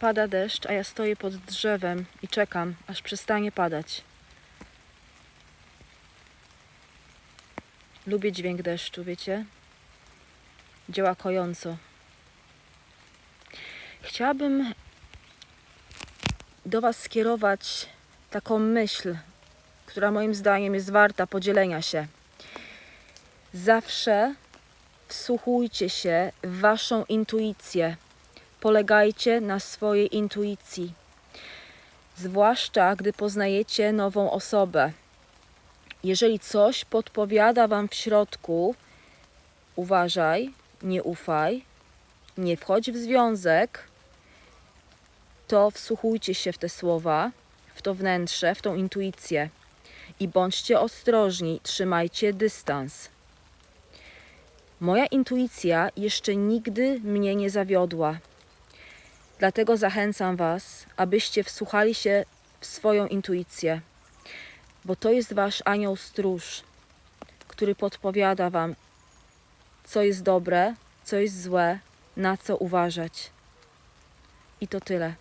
Pada deszcz, a ja stoję pod drzewem i czekam, aż przestanie padać. Lubię dźwięk deszczu, wiecie? Działa kojąco. Chciałabym do Was skierować taką myśl, która moim zdaniem jest warta podzielenia się. Zawsze wsłuchujcie się w Waszą intuicję. Polegajcie na swojej intuicji. Zwłaszcza gdy poznajecie nową osobę. Jeżeli coś podpowiada Wam w środku, uważaj, nie ufaj, nie wchodź w związek, to wsłuchujcie się w te słowa, w to wnętrze, w tą intuicję i bądźcie ostrożni, trzymajcie dystans. Moja intuicja jeszcze nigdy mnie nie zawiodła. Dlatego zachęcam Was, abyście wsłuchali się w swoją intuicję, bo to jest Wasz anioł stróż, który podpowiada Wam, co jest dobre, co jest złe, na co uważać. I to tyle.